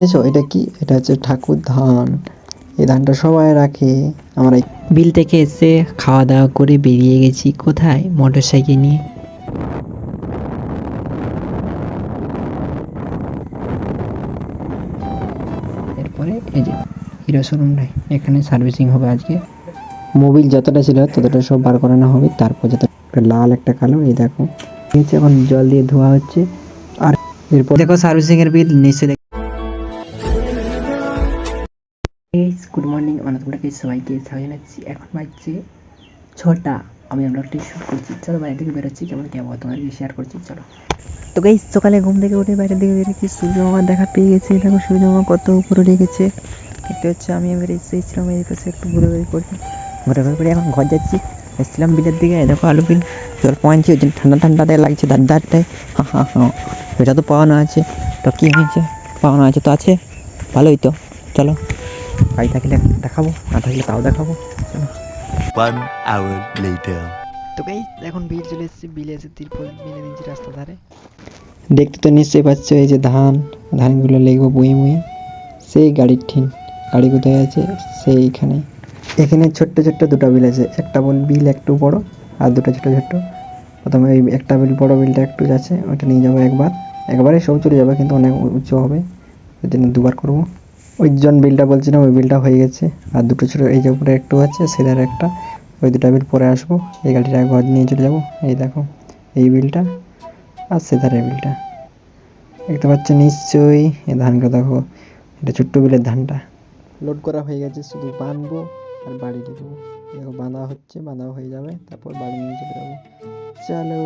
দেখেছ এটা কি? এটা হচ্ছে ঠাকুর ধান। এই ধানটা সবাই রাখে। আমরা বিল থেকে এসে খাওয়া দাওয়া করে বেরিয়ে গেছি। কোথায়? মোটর সাইকেল নিয়ে। এরপরে এই যে হিরো শোরুমটাই এখানে সার্ভিসিং হবে আজকে। মোবিল যতটা ছিল ততটা সব বার করানো হবে। তারপর যত লাল, একটা কালো, এই দেখো। নিচে এখন জল দিয়ে ধোয়া হচ্ছে। আর এরপর দেখো সার্ভিসিং এর বিল নিশ্চয়ই আমরা তোমরাকে সবাইকে স্বাগত জানাচ্ছি এখন বাজছে ছটা। আমি আমরা একটি শুট করছি। চলো বাইরে থেকে বেরোচ্ছি। কেমন কি আবহাওয়া? তোমাদেরকে শেয়ার করছি। চলো। তো গাইস সকালে ঘুম থেকে উঠে বাইরের দিকে বেরিয়েছি সূর্য মামা দেখা পেয়ে গেছে। দেখো সূর্য মামা কত উপরে গেছে দেখতে হচ্ছে আমি এবার এসেছিলাম এই পাশে একটু ঘুরে ঘুরে করি ঘুরে ঘুরে করে এখন ঘর যাচ্ছি। এসেছিলাম বিলের দিকে দেখো আলু বিল। জল পয়েন্টছি ওই জন্য ঠান্ডা ঠান্ডা দেয় লাগছে দাঁড় দাঁড়টায় হা হা হা। তো পাওয়ানো আছে। তো কী হয়েছে? পাওয়ানো আছে তো আছে। ভালোই তো। চলো। গাড়ি থাকলে দেখাবো না থাকলে তাও দেখাবো। তো গাই এখন বিল চলে এসেছি বিলে এসে তিরপল মেলে দিয়েছি রাস্তা ধারে। দেখতে তো নিশ্চয়ই পাচ্ছ এই যে ধান ধানগুলো লেগবো বুয়ে মুয়ে। সেই গাড়ির ঠিন গাড়ি কোথায় আছে? সেইখানে। এখানে ছোট্ট ছোট্ট দুটো বিল আছে একটা বল বিল একটু বড় আর দুটো ছোট ছোট প্রথমে ওই একটা বিল বড় বিলটা একটু আছে ওটা নিয়ে যাব একবার। একবারে সব চলে যাবে কিন্তু অনেক উঁচু হবে ওই জন্য দুবার করব। ওই জন বিলটা বলছিলাম ওই বিলটা হয়ে গেছে। আর দুটো ছোট এই যে উপরে একটু আছে সেধারে একটা। ওই দুটা বিল পরে আসব এই গাড়িটা ঘর নিয়ে চলে যাব। এই দেখো এই বিলটা আর সেধারে বিলটা। দেখতে পাচ্ছ নিশ্চয়ই এই ধানটা দেখো এটা ছোট্ট বিলের ধানটা। লোড করা হয়ে গেছে শুধু বাঁধবো আর বাড়ি দেবো। দেখো বাঁধা হচ্ছে বাঁধা হয়ে যাবে তারপর বাড়ি নিয়ে চলে যাব। চলো।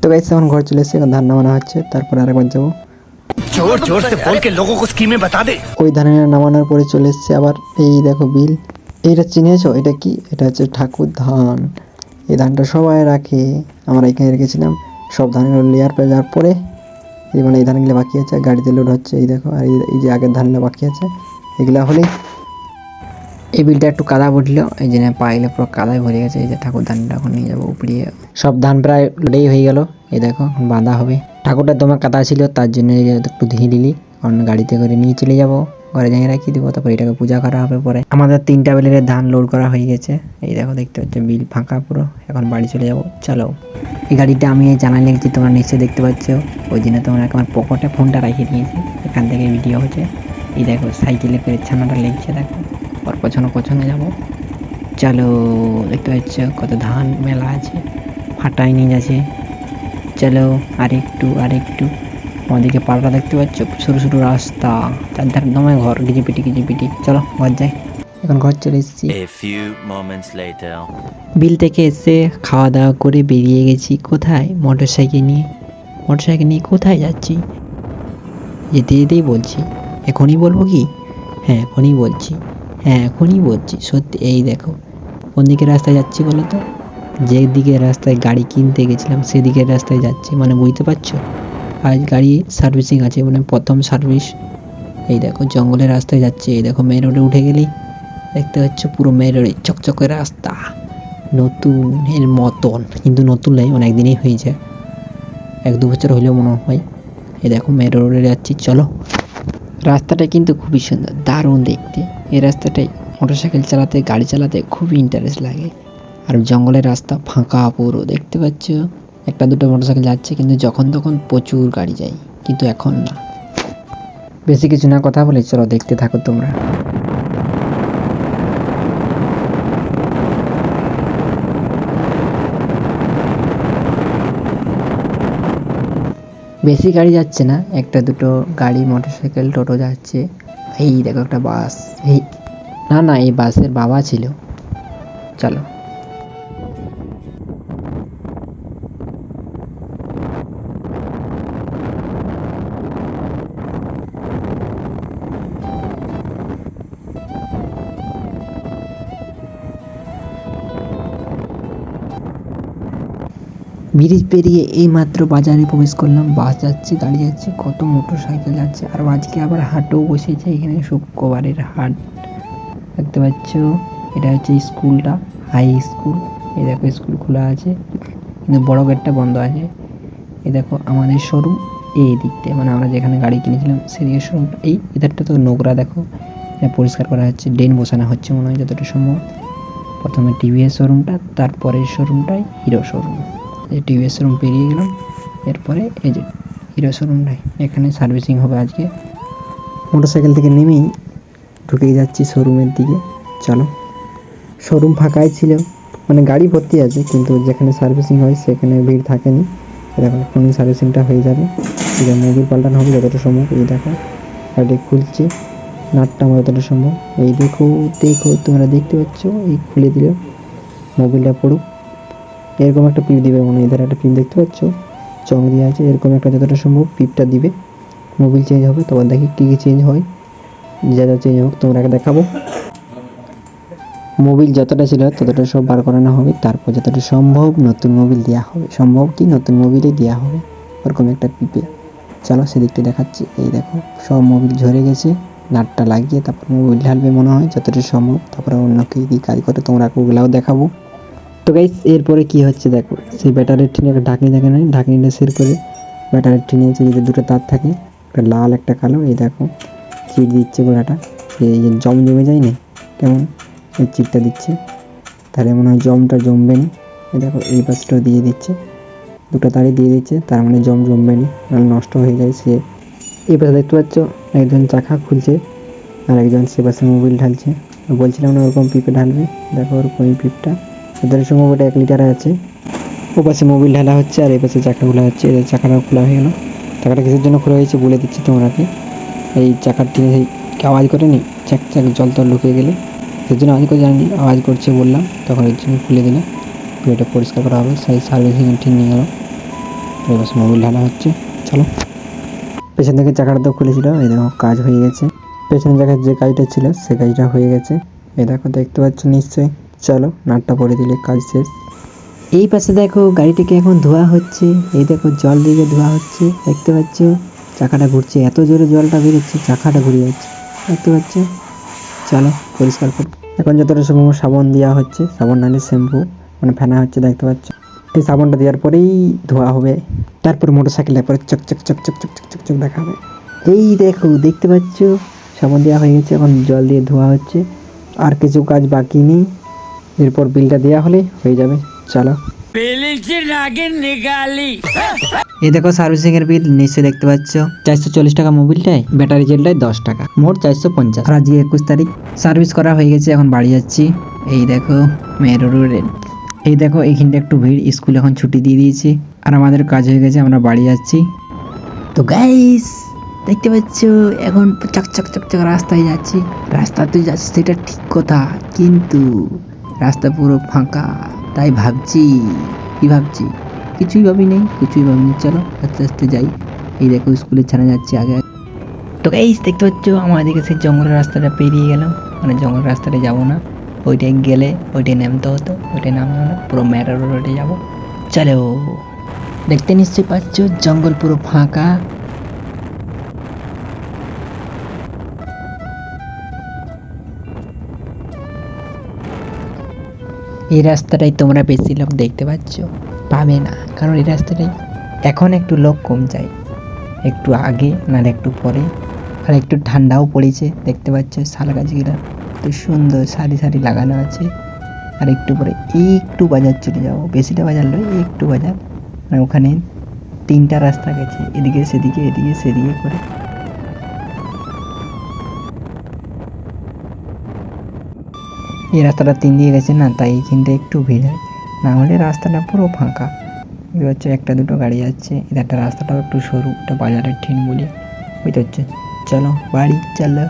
তো গাইছে এখন ঘর চলে এসেছে এখন ধান নামানো হচ্ছে তারপর আরেকবার যাব। জোর জোর সে বল কে লোগো কো স্কিমে বাতা দে। ওই ধানের নামানোর পরে চলে এসেছে আবার এই দেখো বিল। এটা চিনেছো? এটা কি? এটা হচ্ছে ঠাকুর ধান। এই ধানটা সবাই রাখে। আমরা এখানে রেখেছিলাম। সব ধানের লেয়ার পে যাওয়ার পরে এই মানে এই ধানগুলো বাকি আছে। গাড়িতে লোড হচ্ছে, এই দেখো। আর এই যে আগের ধানগুলো বাকি আছে, এগুলো হলেই এই বিলটা একটু কাদা উঠল এই জন্য পাইলে পুরো কাদায় ভরে গেছে, এই যে ঠাকুর ধানটা এখন নিয়ে যাব উপরিয়ে সব ধান প্রায় লোডেই হয়ে গেল, এই দেখো, এখন বাঁধা হবে। ঠাকুরটা তোমার কাদা ছিল, তার জন্য একটু ধুয়ে দিলি কারণ গাড়িতে করে নিয়ে চলে যাব, ঘরে জায়গায় রাখি দেবো, তারপর এটাকে পূজা করা হবে পরে। আমাদের তিনটা বিলের ধান লোড করা হয়ে গেছে, এই দেখো, দেখতে হচ্ছে বিল ফাঁকা পুরো, এখন বাড়ি চলে যাব, চলো। এই গাড়িটা আমি জানাই লিখছি তোমরা নিশ্চয়ই দেখতে পাচ্ছ, ওই জন্য তোমরা আমার পকেটে ফোনটা রাখিয়ে দিয়েছি, এখান থেকে ভিডিও হচ্ছে। এই দেখো, সাইকেলে করে ছানাটা লেগছে, দেখো। ওর পছনে পছনে যাব। চলো দেখতে পাচ্ছ কত ধান মেলা আছে ফাটাই নিয়ে যাচ্ছে। চলো আরেকটু আরেকটু। আমাদেরকে পাল্টা দেখতে পাচ্ছ সরু সরু রাস্তা। চারধার দমে ঘর গিজি পিটি গিজি পিটি চলো ঘর যাই। এখন ঘর চলে এসেছি. বিল থেকে এসে খাওয়া দাওয়া করে বেরিয়ে গেছি। কোথায়? মোটর সাইকেল নিয়ে। মোটর সাইকেল নিয়ে কোথায় যাচ্ছি? যেতে যেতেই বলছি। এখনই বলব কি? হ্যাঁ এখনই বলছি। হ্যাঁ এখনই বলছি, সত্যি, এই দেখো, কোন দিকে রাস্তায় যাচ্ছি বলো তো? যেদিকে রাস্তায় গাড়ি কিনতে গেছিলাম সেদিকের রাস্তায় যাচ্ছি মানে বুঝতে পারছ? আজ গাড়ি সার্ভিসিং আছে মানে প্রথম সার্ভিস। এই দেখো, জঙ্গলের রাস্তায় যাচ্ছে, এই দেখো, মেন রোডে উঠে গেলেই দেখতে পাচ্ছ পুরো মেন রোডে চকচকে রাস্তা। নতুন এর মতন, কিন্তু নতুন নেই অনেক দিনই হয়েছে। এক দু বছর হলেও মনে হয়। এই দেখো, মেন রোডে যাচ্ছি, চলো। রাস্তাটা কিন্তু খুবই সুন্দর, দারুণ দেখতে। এই রাস্তাটাই মোটরসাইকেল চালাতে, গাড়ি চালাতে খুবই ইন্টারেস্ট লাগে। আর জঙ্গলের রাস্তা ফাঁকা পুরো, দেখতে পাচ্ছ? একটা দুটো মোটরসাইকেল যাচ্ছে, কিন্তু যখন তখন প্রচুর গাড়ি যায়, কিন্তু এখন না। বেশি কিছু না কথা বলে চলো দেখতে থাকো তোমরা। বেশি গাড়ি যাচ্ছে না, একটা দুটো গাড়ি, মোটরসাইকেল, টোটো যাচ্ছে। এই দেখো একটা বাস। এই না না এই বাসের বাবা ছিল। চলো। ব্রিজ পেরিয়ে এই মাত্র বাজারে প্রবেশ করলাম। বাস যাচ্ছে, গাড়ি যাচ্ছে, কত মোটর সাইকেল যাচ্ছে। আর আজকে আবার হাটও বসেছে এখানে শুক্রবারের হাট। দেখতে পাচ্ছ, এটা হচ্ছে স্কুলটা, হাই স্কুল। এই দেখো, স্কুল খোলা আছে, কিন্তু বড় গেটটা বন্ধ আছে। এই দেখো, আমাদের শোরুম এই দিকতে মানে আমরা যেখানে গাড়ি কিনেছিলাম, সেদিকে শোরুমটা এই এধারটা তো নোংরা, দেখো। এটা পরিষ্কার করা হচ্ছে, ড্রেন বসানো হচ্ছে মনে হয় যতটা সম্ভব। প্রথমে টিভিএস শোরুমটা তারপরে শোরুমটাই হিরো শোরুম এই টিভিএস শোরুম পেরিয়ে গেলাম। এরপরে এই যে হিরো শোরুম শোরুমটাই এখানে সার্ভিসিং হবে আজকে। মোটরসাইকেল থেকে নেমেই ঢুকে যাচ্ছি শোরুমের দিকে। চলো। শোরুম ফাঁকাই ছিল। মানে গাড়ি ভর্তি আছে, কিন্তু যেখানে সার্ভিসিং হয় সেখানে ভিড় থাকেনি। দেখো, এখনই সার্ভিসিংটা হয়ে যাবে। আছে মোবিল পাল্টানো হবে যতটা সম্ভব, এই দেখো গাড়ি খুলছে। নাটটা আমার যতটা সম্ভব। এই দেখো দেখো, তোমরা দেখতে পাচ্ছ, এই খুলে দিল মোবিলটা পড়ুক। এরকম একটা পিপ দিবে মনে এদের একটা পিপ দেখতে পাচ্ছ? চং দিয়ে আছে। এরকম একটা যতটা সম্ভব পিপটা দিবে। মোবিল চেঞ্জ হবে, তোমার দেখি কী কী চেঞ্জ হয়। যা যা চেঞ্জ হোক, তোমরা দেখাবো। মোবিল যতটা ছিল, ততটা সব বার করানো হবে। তারপর যতটা সম্ভব নতুন মোবিল দেওয়া হবে। সম্ভব কি? নতুন মোবিলে দেওয়া হবে। ওরকম একটা পিপে। চলো, সেদিকটা দেখাচ্ছি। এই দেখো, সব মোবিল ঝরে গেছে। নাটটা লাগিয়ে তারপর মোবিল ঢালবে মনে হয়, যতটা সম্ভব। তারপরে অন্য কি কি কাজ করে, তোমরা ওগুলাও দেখাবো। তো গাইস এরপরে কি হচ্ছে দেখো, সেই ব্যাটারির টিনে একটা ঢাকনি দেখে না, ঢাকনিটা সের করে ব্যাটারির টিনে যদি দুটো তার থাকে, একটা লাল, একটা কালো, এই দেখো চিট দিচ্ছে গোড়াটা, এই যে জম জমে যায় না, কেমন, এই চিটটা দিচ্ছে, তাহলে মনে হয় জমটা জমবে না, এই দেখো, এই পাশটাও দিয়ে দিচ্ছে, দুটো তারই দিয়ে দিচ্ছে, তার মানে জম জমবে না নষ্ট হয়ে যায় সে। এই পাশে দেখতে পাচ্ছ, একজন চাকা খুলছে আর একজন সে পাশে মোবিল ঢালছে, বলছিলাম না ওরকম পিপে ঢালবে, দেখো ওরকম পিপটা ওদের ওটা এক লিটার আছে। ও পাশে মোবিল ঢালা হচ্ছে আর এই পাশে চাকা খোলা হচ্ছে। এদের চাকাটাও খোলা হয়ে গেল। চাকাটা কিসের জন্য খোলা হয়েছে বলে দিচ্ছি তোমরাকে এই চাকার টিনে সেই আওয়াজ করেনি? চাক চাক জল তল লুকিয়ে গেলে। সেই জন্য আওয়াজ করে জানি, আওয়াজ করছে বললাম। তখন এর জন্য খুলে দিলে এটা পরিষ্কার করা হবে। সেই সার্ভিসিং ঠিক নিয়ে গেল। এই পাশে মোবিল ঢালা হচ্ছে। চলো। পেছন থেকে চাকাটা তো খুলেছিল। এই দেখো, কাজ হয়ে গেছে। পেছনের জায়গায় যে কাজটা ছিল, সে কাজটা হয়ে গেছে। এ দেখো, দেখতে পাচ্ছ নিশ্চয়ই। চলো নাটটা পরে দিলে কাজ শেষ। এই পাশে দেখো গাড়িটাকে এখন ধোয়া হচ্ছে। এই দেখো জল দিকে ধোয়া হচ্ছে দেখতে পাচ্ছ? চাকাটা ঘুরছে এত জোরে জলটা বেরোচ্ছে চাকাটা ঘুরে যাচ্ছে। দেখতে পাচ্ছ? চলো পরিষ্কার কর। এখন যতটা সম্ভব সাবান দেওয়া হচ্ছে। সাবান নাহলে শ্যাম্পু মানে ফেনা হচ্ছে দেখতে পাচ্ছ? এই সাবানটা দেওয়ার পরেই ধোয়া হবে। তারপর মোটর সাইকেল পরে চক চক চক চক চক চক চক চক দেখাবে। এই দেখো দেখতে পাচ্ছ? সাবান দেওয়া হয়ে গেছে এখন জল দিয়ে ধোয়া হচ্ছে। আর কিছু কাজ বাকি নেই। এরপর বিলটা দেওয়া হলে হয়ে যাবে চলো। এই দেখো সার্ভিসিং এর বিল নিশ্চয়ই দেখতে পাচ্ছ। চারশো চল্লিশ টাকা মোবিলটায় ব্যাটারি জেলটায় দশ টাকা মোট চারশো পঞ্চাশ। আর আজকে একুশ তারিখ সার্ভিস করা হয়ে গেছে এখন বাড়ি যাচ্ছি। এই দেখো মেরো রোডের এই দেখো এইখানটা একটু ভিড় স্কুল এখন ছুটি দিয়ে দিয়েছি। আর আমাদের কাজ হয়ে গেছে আমরা বাড়ি যাচ্ছি। তো গাইস দেখতে পাচ্ছ এখন চক চক চক চক রাস্তায় যাচ্ছি। রাস্তাতে যাচ্ছি সেটা ঠিক কথা কিন্তু রাস্তা পুরো ফাঁকা, তাই ভাবছি, কি ভাবছি? কিছুই ভাবি নেই, কিছুই ভাবি নেই। চলো, আস্তে আস্তে যাই। এই দেখো, স্কুলে ছাড়া যাচ্ছি আগে। তো এই দেখতে পাচ্ছ? আমার এদিকে সেই জঙ্গলের রাস্তাটা পেরিয়ে গেলাম। মানে জঙ্গলের রাস্তাটা যাব না। ওইটাই গেলে ওইটাই নামতে হতো ওইটাই নামবো না, পুরো ম্যাটার রোডে যাব। চলো। দেখতে নিশ্চয়ই পাচ্ছ? জঙ্গল পুরো ফাঁকা। এই রাস্তাটাই তোমরা বেশি লোক দেখতে পাচ্ছ? পাবে না, কারণ এই রাস্তাটাই এখন একটু লোক কম যায়। একটু আগে, নাহলে একটু পরে। আর একটু ঠান্ডাও পড়েছে, দেখতে পাচ্ছ শাল গাছগুলা। কত সুন্দর সারি সারি লাগানো আছে। আর একটু পরে, একটু বাজার চলে যাব। বেশিটা বাজার নয়, একটু বাজার। ওখানে তিনটা রাস্তা গেছে, এদিকে, সেদিকে এদিকে, সেদিকে করে। এই রাস্তাটা তিন দিয়ে গেছে না, তাই এইখানটা একটু ভিড় হয়। না হলে রাস্তাটা পুরো ফাঁকা। এই হচ্ছে একটা দুটো গাড়ি যাচ্ছে, এটা একটা রাস্তাটাও একটু সরু একটা বাজারের ঠিন বলি, বুঝতে হচ্ছে চলো, বাড়ি, চলো।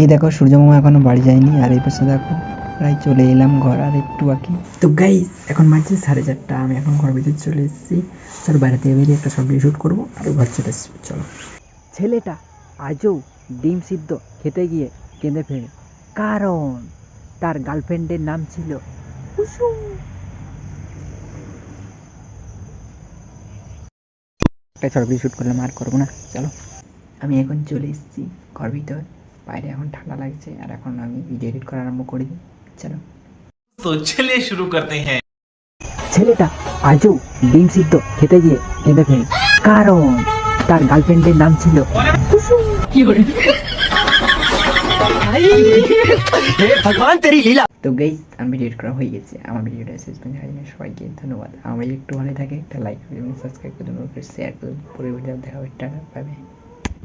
এই দেখো, সূর্যমামা এখনও বাড়ি যায়নি, আর এই পাশে দেখো, প্রায় চলে এলাম ঘর, আর একটু বাকি। তো গাই এখন বাজছে সাড়ে চারটা, আমি এখন ঘর ভিতরে চলে এসেছি। চলো থেকে বেরিয়ে একটা সব শ্যুট করব, আর ঘর চলে এসেছি চলো। ছেলেটা আজও ডিম সিদ্ধ খেতে গিয়ে কেঁদে ফেলে। কারণ তার গার্লফ্রেন্ডের নাম ছিল কুসুম। একটা ছবি শ্যুট করলাম আর করব না। চলো। আমি এখন চলে এসেছি ঘর ভিতর। বাইরে এখন ঠান্ডা লাগছে আর এখন আমি ভিডিও এডিট করা আরম্ভ করি। চলো। তো চলে শুরু করতে হ্যাঁ। ছেলেটা আজও ডিম সিদ্ধ খেতে গিয়ে খেতে ফেলে। কারণ তার গার্লফ্রেন্ডের নাম ছিল কি তো গাইজ আমি ভিডিও করা হয়ে গেছে। আমার ভিডিওটা শেষ পর্যন্ত সবাইকে ধন্যবাদ। আমার একটু ভালো থাকে একটা লাইক এবং সাবস্ক্রাইব করে দেবেন শেয়ার করে পরে ভিডিও দেখা হবে টাটা পাবে